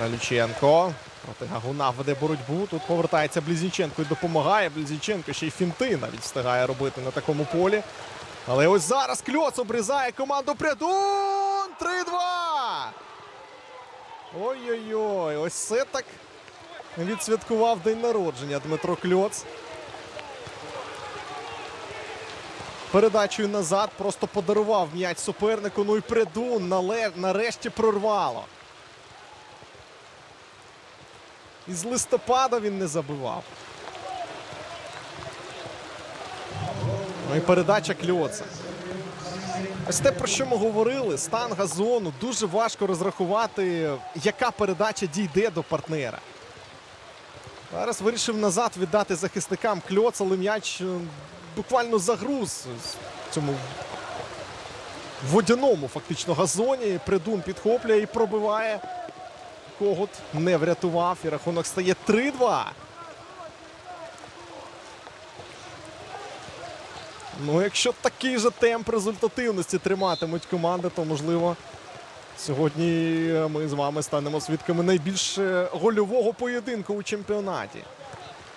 Галюченко. Проти веде боротьбу. Тут повертається Близніченко і допомагає. Близніченко ще й фінти навіть встигає робити на такому полі. Але ось зараз Кльоц обрізає команду Прядун! 3-2! Ой-ой-ой, ось це так відсвяткував день народження Дмитро Кльоц. Передачею назад просто подарував м'яч супернику. Ну і Прядун нарешті прорвало. Із листопада він не забивав. Ну і передача Кльоца. Ось те, про що ми говорили, стан газону, дуже важко розрахувати, яка передача дійде до партнера. Зараз вирішив назад віддати захисникам Кльоц, але м'яч е, буквально загруз цьому водяному фактично газоні. Придун підхоплює і пробиває. Когут не врятував. І рахунок стає 3-2. Ну, якщо такий же темп результативності триматимуть команди, то можливо сьогодні ми з вами станемо свідками найбільш е, гольового поєдинку у чемпіонаті.